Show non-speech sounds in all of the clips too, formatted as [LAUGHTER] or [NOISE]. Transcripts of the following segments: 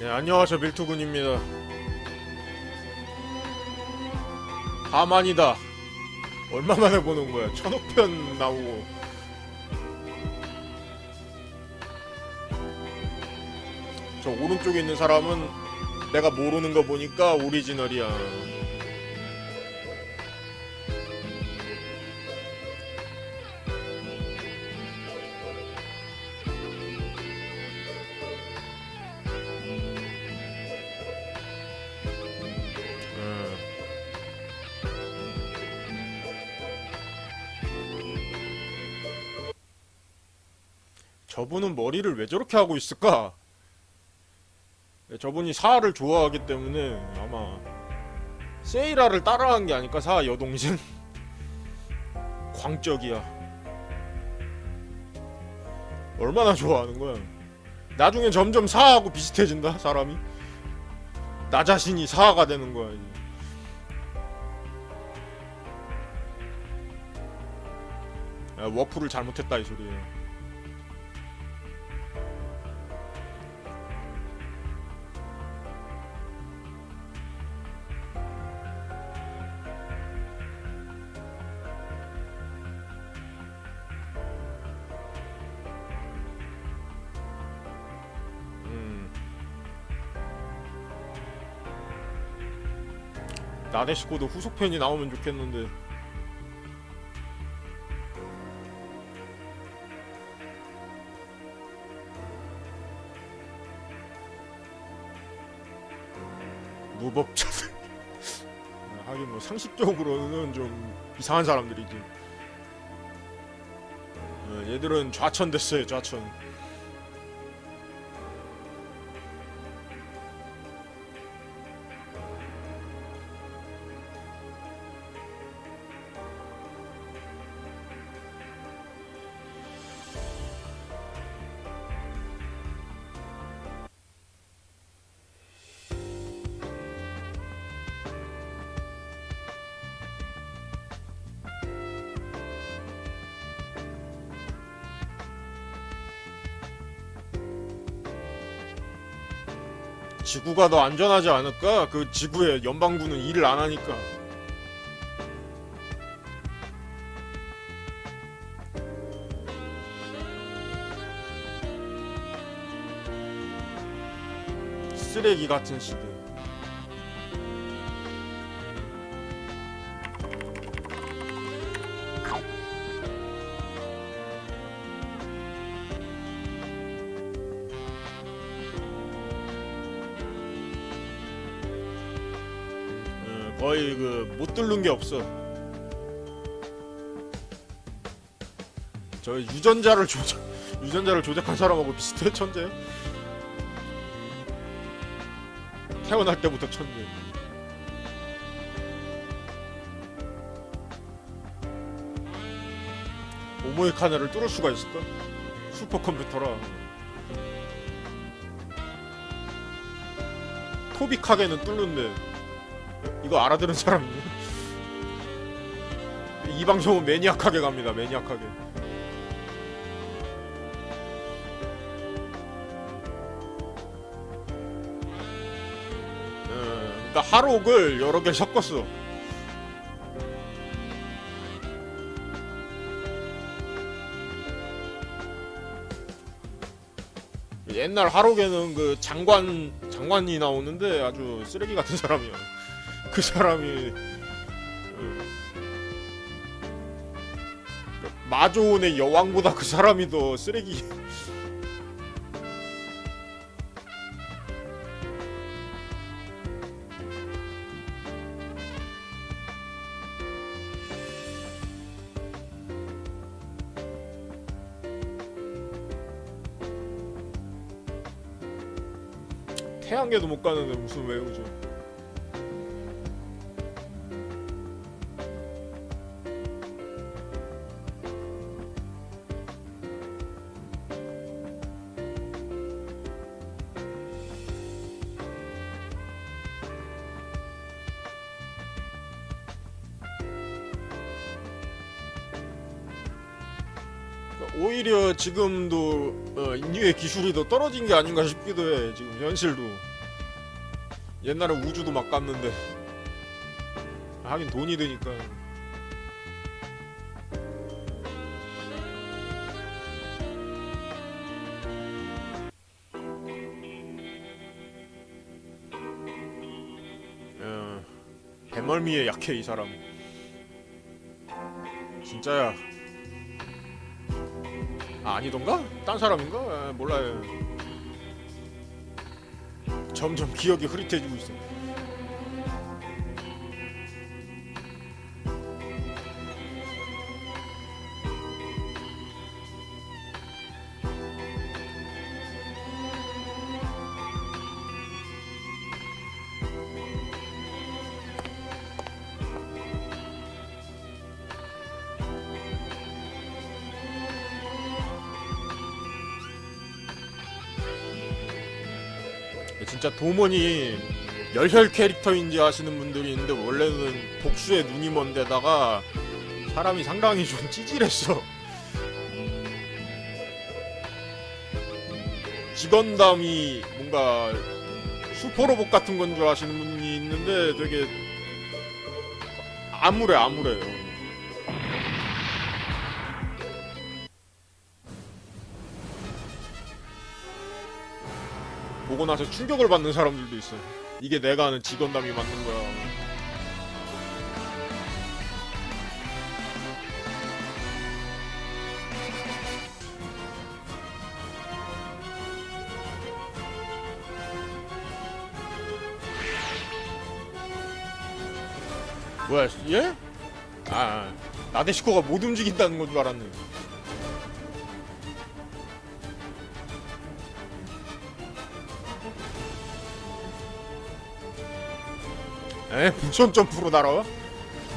네, 안녕하세요. 밀투군입니다. 가만이다. 얼마 만에 보는 거야? 천억 편 나오고. 저 오른쪽에 있는 사람은 내가 모르는 거 보니까 오리지널이야. 저분은 머리를 왜 저렇게 하고 있을까? 네, 저분이 사하를 좋아하기 때문에 아마 세이라를 따라한 게 아닐까 사하 여동생? [LAUGHS] 광적이야. 얼마나 좋아하는 거야. 나중에 점점 사하하고 비슷해진다 사람이. 나 자신이 사하가 되는 거야 이제. 야, 워프를 잘못했다 이 소리예 나데시코도 후속편이 나오면 좋겠는데. 무법자들. [LAUGHS] 하긴 뭐 상식적으로는 좀 이상한 사람들이지. 어, 얘들은 좌천 됐어요 좌천 지구가 더 안전하지 않을까? 그 지구의 연방군은 일을 안 하니까. 쓰레기 같은 시대. 그못 뚫는 게 없어. 저 유전자를 조작 유전자를 조작한 사람하고 비슷해 천재. 태어날 때부터 천재. 오모의 카네를 뚫을 수가 있을까? 슈퍼컴퓨터라. 토비카게는 뚫는데 이거 알아들은 사람? 이 방송은 매니악하게 갑니다. 매니악하게. 어, 그러니까 하록을 여러 개 섞었어. 옛날 하록에는 그 장관 장관이 나오는데 아주 쓰레기 같은 사람이야. 그 사람이 그, 마조온의 여왕보다 그 사람이 더 쓰레기. 태양계도 못 가는데 무슨 외우죠? 오히려 지금도 어, 인류의 기술이 더 떨어진 게 아닌가 싶기도 해. 지금 현실도 옛날에 우주도 막 갔는데 하긴 돈이 드니까. 어, 배멀미에 약해 이 사람. 진짜야. 아, 아니던가? 딴 사람인가? 아, 몰라요. 점점 기억이 흐릿해지고 있어. 진짜 도먼이 열혈 캐릭터인지 아시는 분들이 있는데 원래는 복수의 눈이 먼 데다가 사람이 상당히 좀 찌질했어. 직원담이 뭔가 슈퍼로봇 같은 건 줄 아시는 분이 있는데 되게 암울해 암울해요. 보고 나서 충격을 받는 사람들도 있어. 이게 내가 아는 직원담이 맞는 거야. 뭐야, 얘? 아, 나데시코가 못 움직인다는 건 줄 알았네. 에? 무선 점프로 날아와?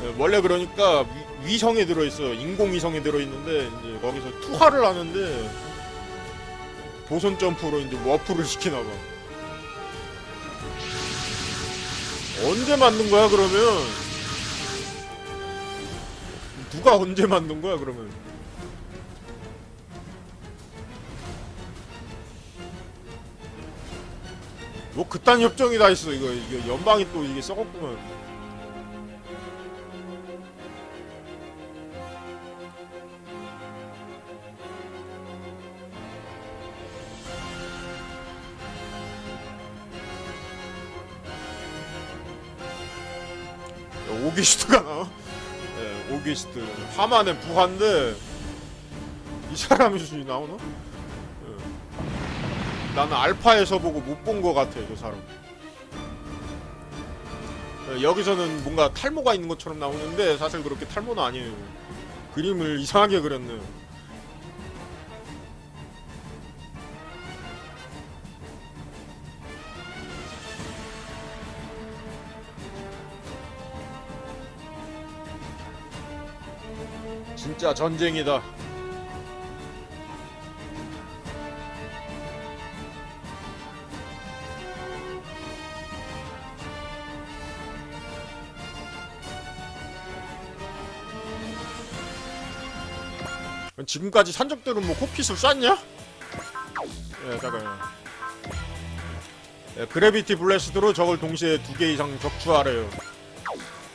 네, 원래 그러니까 위, 위성에 들어있어 인공위성에 들어있는데 이제 거기서 투하를 하는데 보선 점프로 이제 워프를 시키나 봐 언제 만든 거야 그러면 누가 언제 만든 거야 그러면 뭐 그딴 협정이 다 있어 이거 이거 연방이 또 이게 썩었구만 오기스트가 나와? 네, 오기스트 하만의 부하인데 이 사람이 나오나? 나는 알파에서 보고 못 본 것 같아 저 사람. 어, 여기서는 뭔가 탈모가 있는 것처럼 나오는데 사실 그렇게 탈모는 아니에요. 그림을 이상하게 그렸네 진짜 전쟁이다 지금까지 산적들은 뭐 코핏을 쐈냐? 예, 잠깐. 예, 그래비티 블래스트로 적을 동시에 두 개 이상 격추하래요.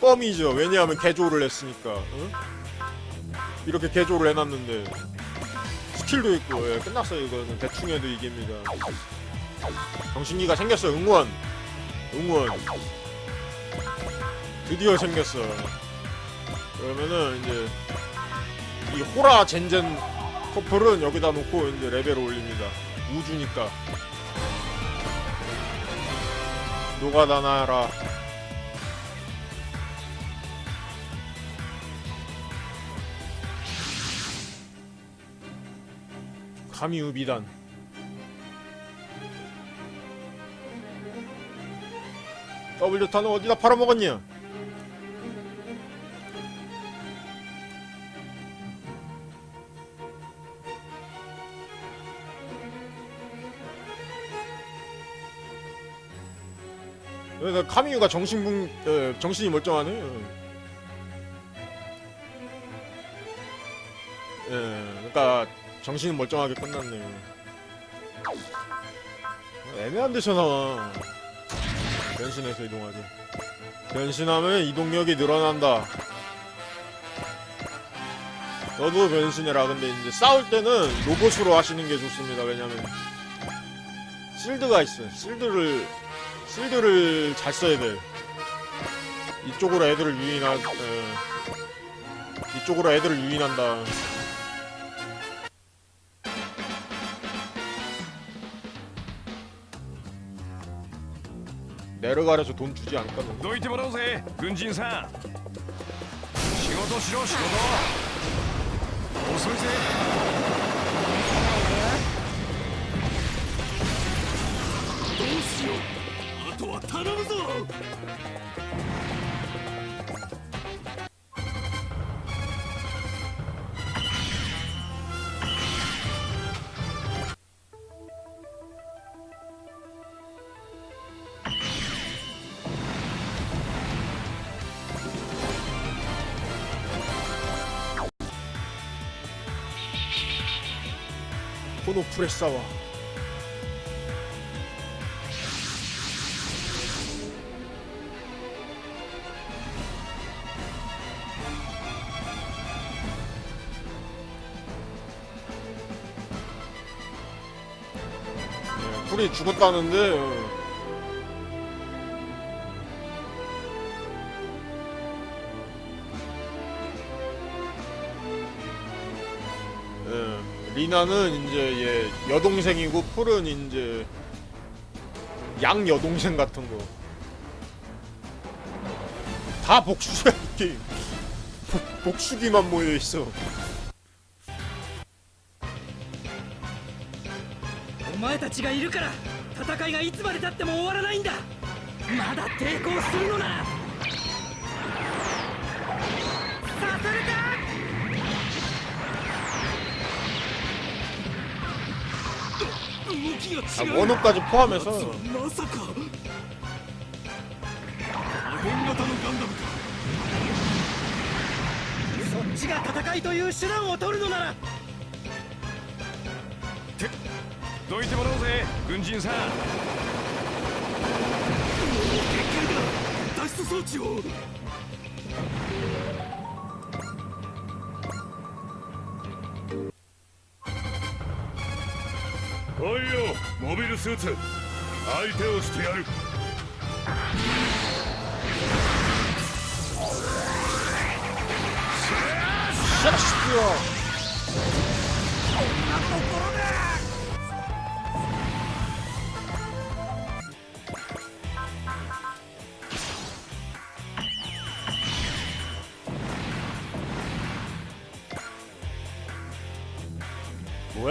껌이죠. 왜냐하면 개조를 했으니까. 응? 이렇게 개조를 해놨는데 스킬도 있고 예, 끝났어요. 이거는 대충 해도 이깁니다. 정신기가 생겼어. 응원. 응원. 드디어 생겼어. 그러면은 이제 이 호라 젠젠 커플은 여기다 놓고 이제 레벨을 올립니다. 우주니까. 누가 나나라. 카미우 비단. W 탄은 어디다 팔아먹었냐? 그래서 카미유가 정신분 어, 정신이 멀쩡하네. 예, 그러니까 정신은 멀쩡하게 끝났네. 애매한 데서 나와. 변신해서 이동하죠. 변신하면 이동력이 늘어난다. 너도 변신해라. 근데 이제 싸울 때는 로봇으로 하시는 게 좋습니다. 왜냐면 실드가 있어. 실드를 실드를 잘 써야 돼. 이쪽으로 애들을 유인하. 에, 이쪽으로 애들을 유인한다. 내려가려서 돈 주지 않을까? 너? どいてもらおうぜ軍人さん仕事しろ仕事遅いぜ [LAUGHS] 頼むぞ。このプレッシャーは。 네, 풀이 죽었다는데 어. 예, 리나는 이제 얘 여동생이고 풀은 이제 양 여동생 같은 거. 다 복수야 이 게임. 복- 복수기만 모여 있어. 前たちがいるから戦いがいつまでたっても終わらないんだまだ抵抗するのならさされた動きが 아, 違う 원호까지 포함해서 まさか破片型のガンダムかそっちが戦いという手段を取るのなら どいてもらおうぜ軍人さん。脱出装置を。おいよモビルスーツ。相手をしてやる。こんなところで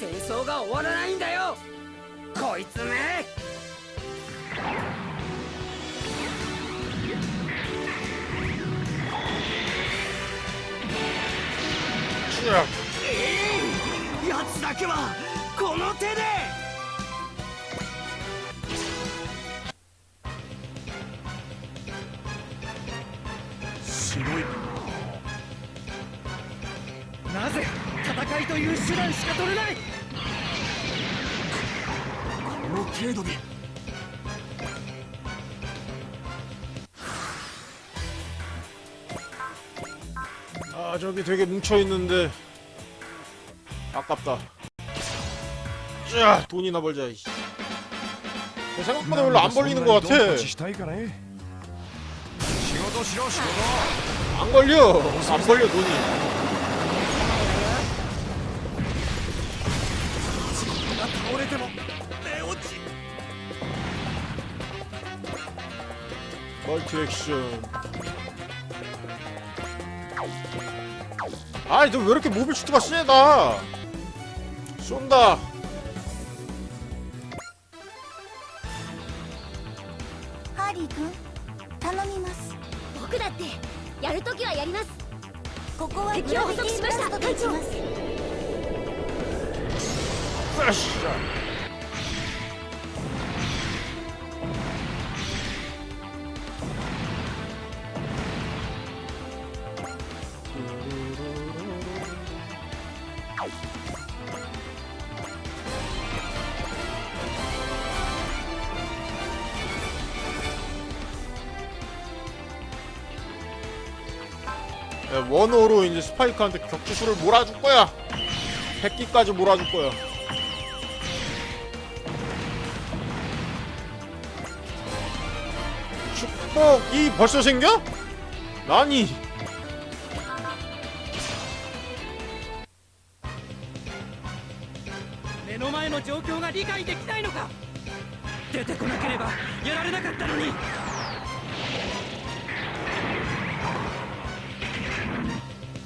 戦争が終わらないんだよ。こいつめ。쭈약やつだけはこの手で。白い。なぜ戦いという手段しか取れない この程度で 아 저기 되게 뭉쳐있는데 아깝다 쭈야 돈이나 벌자 이씨. 생각보다 별로 안 벌리는 것 같아 ドンパチしたいかね仕事しろ仕事 안 걸려 안 걸려 돈이 멀티 액션 아이 너 왜 이렇게 모빌 슈트가 세다 쏜다. 스파이크한테 격투수를 몰아줄 거야. 100기까지 몰아줄 거야. 축복이 벌써 생겨? 나니 目の前の状況が理解できないのか出てこなければやられなかったのに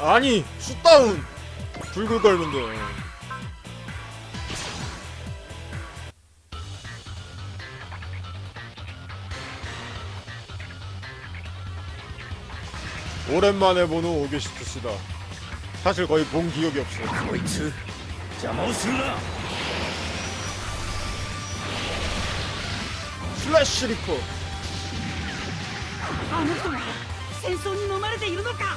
아니 숫다운 불글 걸는데 오랜만에 보는 오게시트스다 사실 거의 본 기억이 없어 こいつ邪魔をするな 슬래시 리커 あの人が戦争に飲まれているのか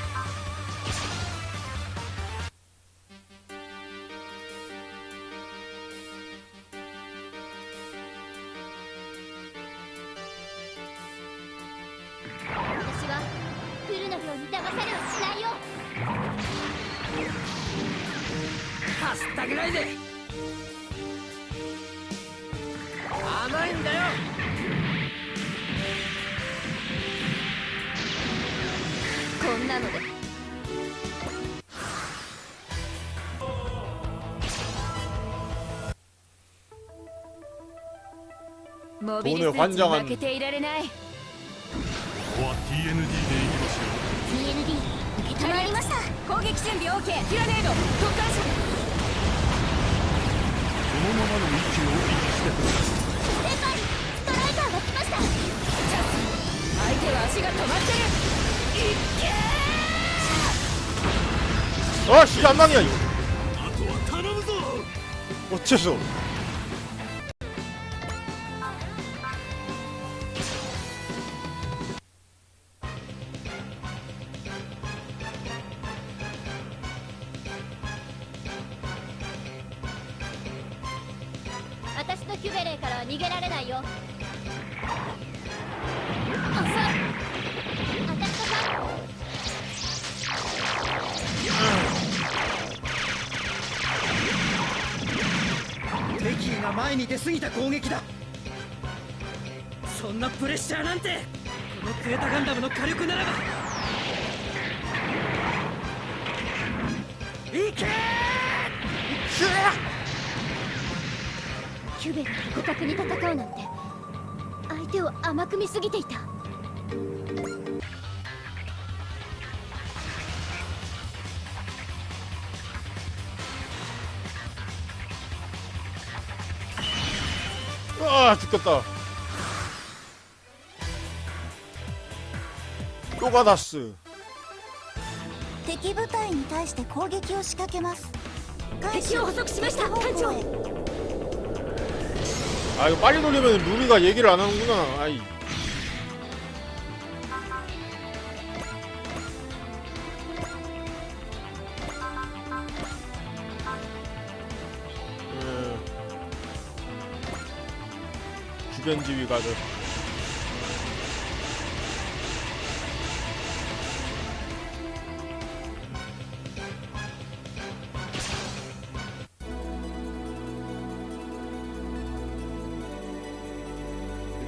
ったくらいで甘いんだよこんなのでモビルスーツ負けていられないここは TND で行きましょう TND 承りました攻撃準備 OK ティラネード特艦車のままの息を維持してください先輩ストライカーが来ましたチャス相手は足が止まってるいっけ 아, 씨, 안망이야, 이거. あとは頼むぞ 어째서? キュベレーと互角に戦うなんて相手を甘く見すぎていた 아, 죽겠다. 또가다스. 敵部隊に対して攻撃を仕掛けます敵を捕捉しました艦長 아 이거 빨리 돌리면 루비가 얘기를 안 하는구나. 아이. 음. 주변 지휘 가죠.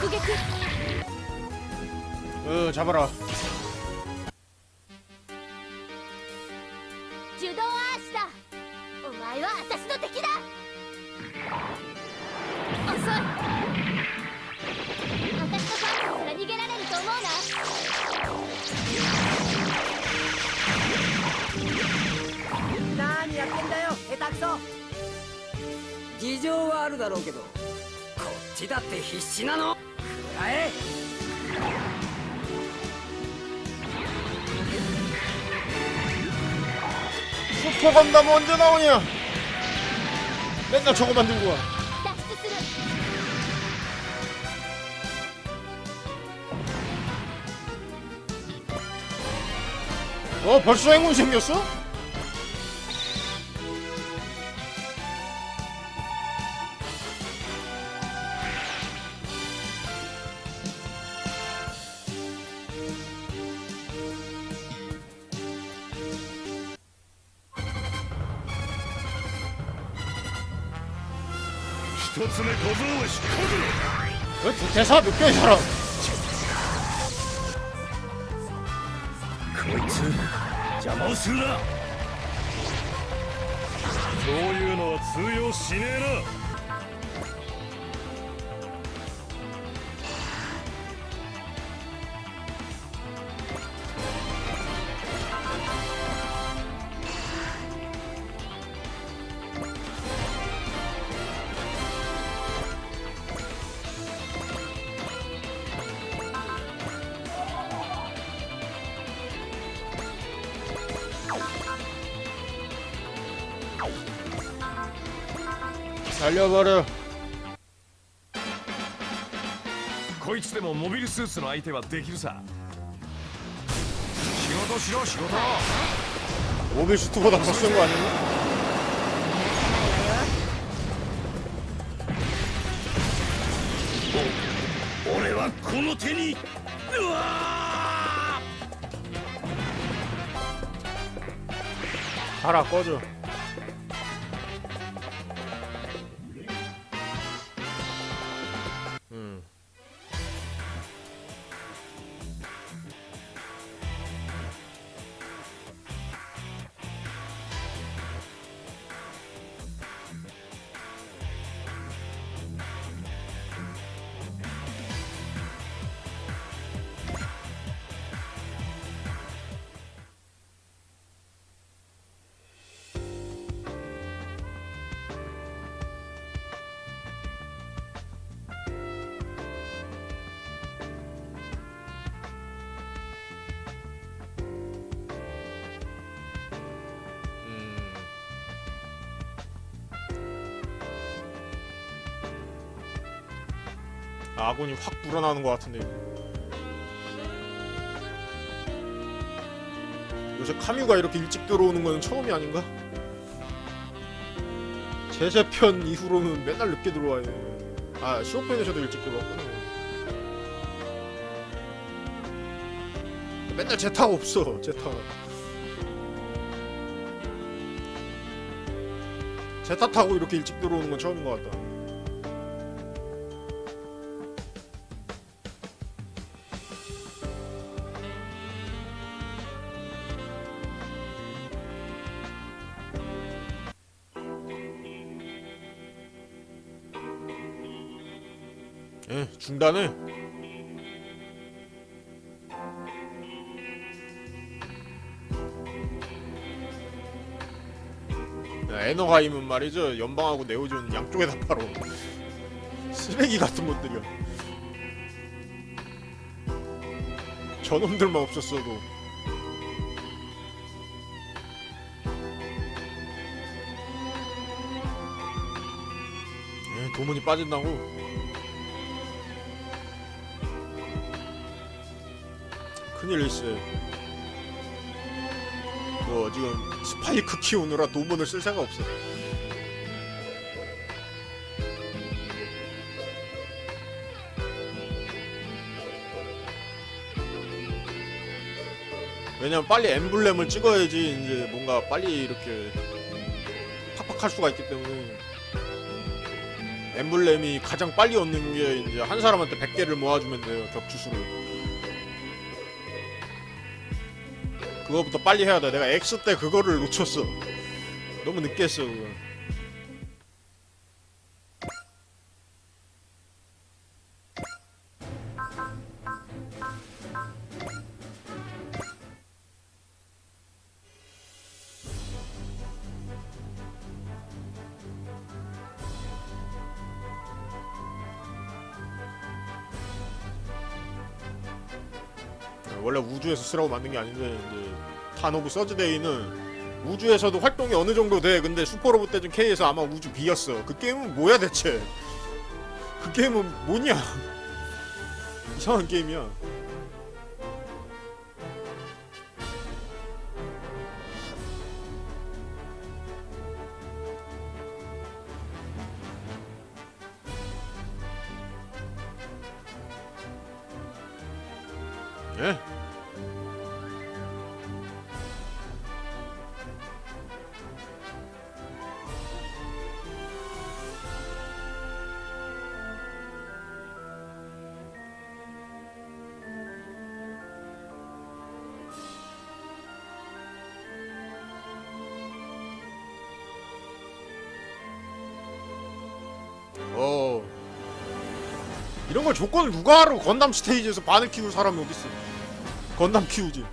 え直撃 어 잡아라. 受動アーシだお前は私の敵だ遅い私のパンツから逃げられると思うな何やってんだよ下手くそ事情はあるだろうけどこっちだって必死なの 아이! 슈퍼 건담 언제 나오냐? 맨날 저거 만들고 와. 어 벌써 행운 생겼어? 왜 두 대사 몇 개의 사람? こいつ邪魔をするなそういうのは通用しねえな 날려버려. こいつでもモビルスーツの相手はできるさ仕事しろ仕事 모빌 슈트보다 더 센 거 아니야? 俺はこの手にうわ 가라 꺼져. 아군이 확 불어나는 것 같은데. 요새 카뮤가 이렇게 일찍 들어오는 건 처음이 아닌가? 제재편 이후로는 맨날 늦게 들어와요. 아, 시오편에서도 일찍 들어왔구나. 맨날 제타 없어, 제타. 제타 타고 이렇게 일찍 들어오는 건 처음인 것 같다. 예, 중단해. 야, 에너가임은 말이죠. 연방하고 네오존 양쪽에다 팔어. 쓰레기 같은 것들이야. 저놈들만 없었어도. 예, 도문이 빠진다고. 큰일일세. 뭐 지금 스파이크 키우느라 도문을 쓸 생각 없어. 왜냐면 빨리 엠블렘을 찍어야지 이제 뭔가 빨리 이렇게 팍팍할 수가 있기 때문에 엠블렘이 가장 빨리 얻는 게 이제 한 사람한테 100개를 모아주면 돼요 격추수를 그거부터 빨리 해야 돼. 내가 X 때 그거를 놓쳤어. 너무 늦게 했어 그거 쓰라고 만든 게 아닌데 이제 탄 오브 서즈데이는 우주에서도 활동이 어느 정도 돼. 근데 슈퍼로봇 대전 K에서 아마 우주 B였어. 그 게임은 뭐야 대체? 그 게임은 뭐냐? [LAUGHS] 이상한 게임이야. 예? 이런 걸 조건을 누가 하러 건담 스테이지에서 바늘 키울 사람이 어딨어? 건담 키우지.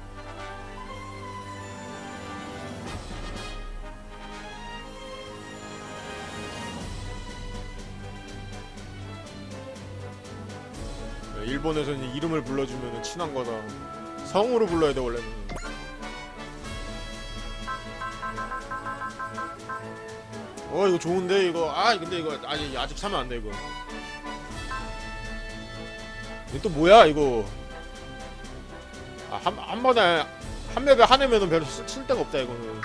네, 일본에서는 이름을 불러주면 친한 거다. 성으로 불러야 돼 원래는. 어 이거 좋은데 이거. 아 근데 이거 아니 아직 사면 안 돼 이거 이거 또 뭐야 이거? 아, 한, 한 번에 한 맵에 한 해면은 별로 쓸, 쓸 데가 없다 이거는.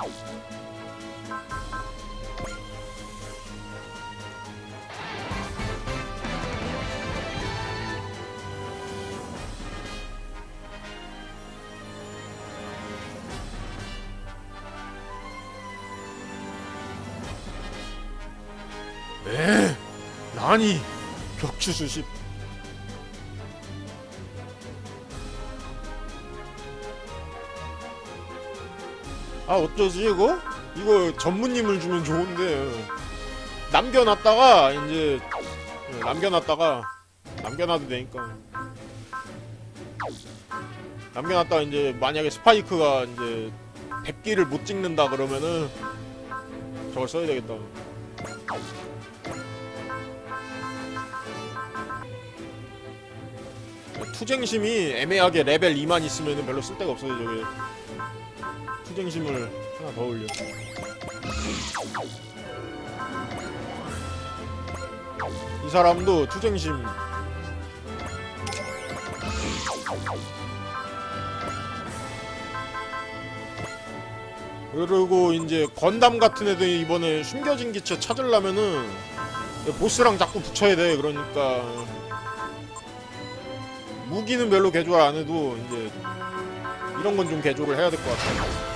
에? 나니 격추수 10 아 어쩌지 이거? 이거 전무님을 주면 좋은데. 남겨놨다가 이제 예, 남겨놨다가 남겨놔도 되니까. 남겨놨다가 이제 만약에 스파이크가 이제 100기를 못 찍는다 그러면은 저걸 써야 되겠다. 투쟁심이 애매하게 레벨 2만 있으면 별로 쓸데가 없어요 저게 투쟁심을 하나 더 올려. 이 사람도 투쟁심. 그리고 이제 건담 같은 애들 이번에 숨겨진 기체 찾으려면은 보스랑 자꾸 붙여야 돼. 그러니까 무기는 별로 개조를 안 해도 이제 이런 건 좀 개조를 해야 될 것 같아.